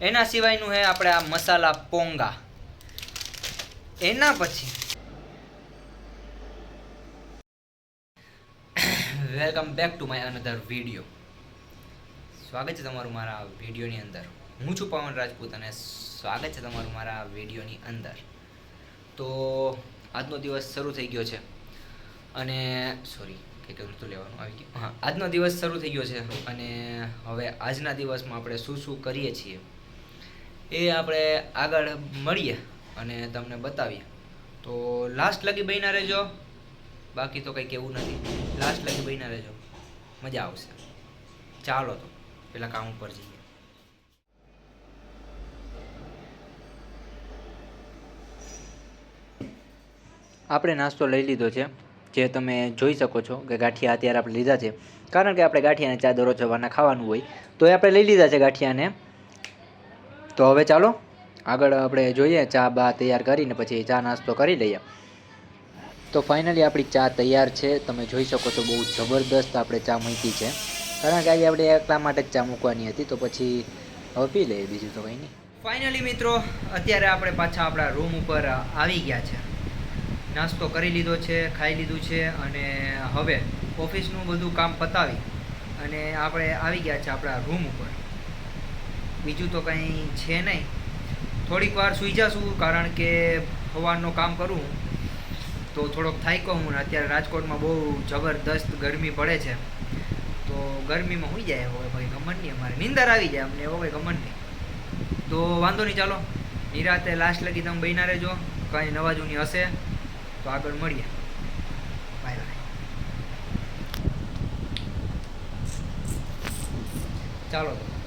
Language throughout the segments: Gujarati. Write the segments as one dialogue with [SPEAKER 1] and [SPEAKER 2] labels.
[SPEAKER 1] એના સિવાયનું છે આપણે આ મસાલા પોંગા. એના પછી welcome back to my another video. સ્વાગત છે તમારું મારા વિડીયોની અંદર. હું છું પવન રાજપૂત અને સ્વાગત છે તમારું મારા વિડીયોની અંદર. તો આજનો દિવસ શરૂ થઈ ગયો છે. અને સોરી કે નહોતું લેવાનું આવી ગયું. હા, આજનો દિવસ શરૂ થઈ ગયો છે. અને હવે આજના દિવસમાં આપણે શું શું કરીએ છીએ? એ આપણે આગળ મળીએ અને તમને બતાવીએ. તો લાસ્ટ લગી બહીના રહેજો. બાકી તો કંઈ કેવું નથી. લાસ્ટ લગી બહીના રહેજો. મજા આવશે. ચાલો તો, પેલા કામ ઉપર જઈએ. આપણે નાસ્તો લઈ લીધો છે, જે તમે જોઈ શકો છો કે ગાંઠિયા અત્યારે આપણે લીધા છે. કારણ કે આપણે ગાંઠિયાને ચા દરરોજ સવારના ખાવાનું હોય, તો એ આપણે લઈ લીધા છે ગાંઠિયાને. તો હવે ચાલો, આગળ આપણે જોઈએ, ચા બા તૈયાર કરીને પછી ચા નાસ્તો કરી લઈએ. તો ફાઇનલી આપણી ચા તૈયાર છે, તમે જોઈ શકો છો બહુ જબરદસ્ત આપણે ચા મૂકી છે. કારણ કે આજે આપણે એકલા માટે જ ચા મૂકવાની હતી, તો પછી હવે પી લઈએ બીજું તો કંઈ નહીં. ફાઇનલી મિત્રો, અત્યારે આપણે પાછા આપણા રૂમ ઉપર આવી ગયા છે. નાસ્તો કરી લીધો છે, ખાઈ લીધું છે, અને હવે ઓફિસનું બધું કામ પતાવી અને આપણે આવી ગયા છે આપણા રૂમ ઉપર. બીજું તો કંઈ છે નહીં. થોડીક વાર સૂઈ જશું, કારણ કે સવારનું કામ કરું. તો થોડોક થાક્યો હું અત્યારે રાજકોટમાં બહુ જબરદસ્ત ગરમી પડે છે. તો ગરમીમાં હોઈ જાય હવે ભાઈ, ગમન નહીં અમારે. નીંદર આવી જાય અમને એવો કંઈ ગમન નહીં. તો વાંધો નહીં, ચાલો. નિરાતે લાસ્ટ લગી તમે બહીના રહેજો. કંઈ નવા જૂની હશે, તો આગળ મળીએ. બાય ચાલો. તો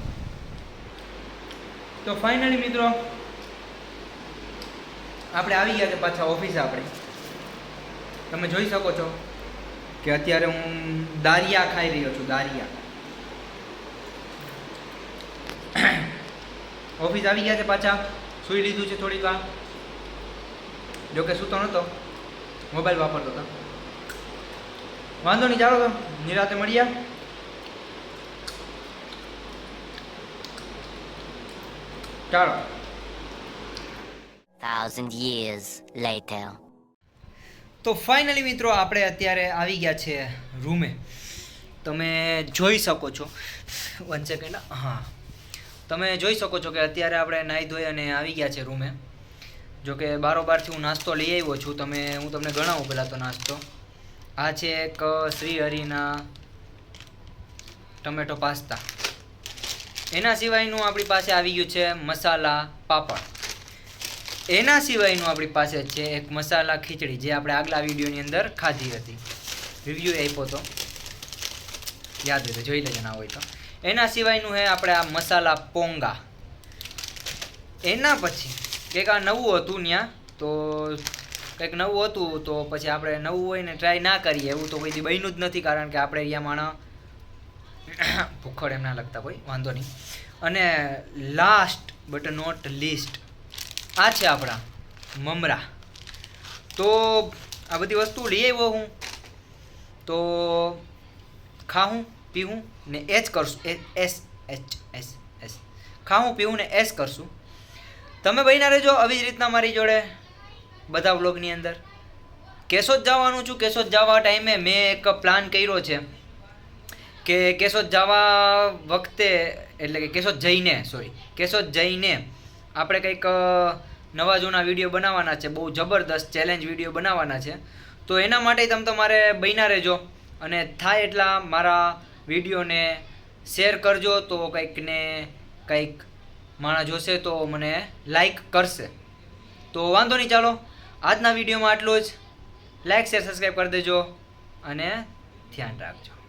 [SPEAKER 1] તો ફાઇનલી મિત્રો, આપણે આવી ગયા છે પાછા ઓફિસે આપણે. તમે જોઈ શકો છો કે અત્યારે હું દારિયા ખાઈ રહ્યો છું, દારિયા. ઓફિસ આવી ગયા છે પાછા, સૂઈ લીધું છે થોડીક વાર. જો કે સૂતો નહોતો મોબાઈલ વાપરતો હતો. વાંધો નહીં, ચાલો તો નિરાતે મળીએ. ચાલો
[SPEAKER 2] thousand years later.
[SPEAKER 1] તો ફાઇનલી મિત્રો આપણે અત્યારે આવી ગયા છે રૂમે તમે જોઈ શકો છો. વન સેકન્ડ હા. તમે જોઈ શકો છો કે અત્યારે આપણે નાહી ધોઈ અને આવી ગયા છે રૂમે જો કે બારોબારથી હું નાસ્તો લઈ આવ્યો છું. તમે હું તમને ગણાવું પહેલાં તો નાસ્તો. આ છે એક શ્રી હરિના ટમેટો પાસ્તા. એના સિવાયનું આપણી પાસે આવી ગયું છે મસાલા પાપડ. એના સિવાયનું આપણી પાસે છે એક મસાલા ખીચડી, જે આપણે આગલા વિડીયોની અંદર ખાધી હતી. રિવ્યૂ આપ્યો તો. યાદ હોય તો જોઈ લેજો, ના હોય તો. એના સિવાયનું હે આપણે આ મસાલા પોંગા. એના પછી કંઈક આ નવું હતું ત્યાં તો કંઈક નવું હતું, તો પછી આપણે નવું હોય ને ટ્રાય ના કરીએ, એવું તો કોઈ બન્યું જ નથી, કારણ કે આપણે અહીંયા માણસ ભૂખડ એમ ના લગતા કોઈ, વાંધો નહીં. અને લાસ્ટ બટ નોટ લીસ્ટ આ છે આપણા મમરા. તો આ બધી વસ્તુ લઈ આવ્યો હું. તો ખાઉં પીવું ને એચ કરશું. A, S, H, S S. ખાઉં પીવું ને એસ કરશું. તમે બહીના રહેજો આવી જ રીતના મારી જોડે બધા વ્લોગની અંદર. કેશોદ જવાનું છું, કેશોદ જવા ટાઈમે મેં એક પ્લાન કર્યો છે. કે કેશોદ જવા વખતે, એટલે કે કેશોદ જઈને સોરી કેશોદ જઈને આપણે કંઈક નવા જૂના વીડિયો બનાવવાના છે, બહુ જબરદસ્ત ચેલેન્જ વીડિયો બનાવવાના છે. તો એના માટે તમે તમારે બન્યા રહેજો અને થાય એટલા મારા વિડીયોને શેર કરજો તો કંઈકને કંઈક માણસ જોશે તો મને લાઈક કરશે. તો વાંધો નહીં, ચાલો. આજના વિડીયોમાં આટલું જ. લાઈક શેર સબસ્ક્રાઈબ કરી દેજો અને ધ્યાન રાખજો.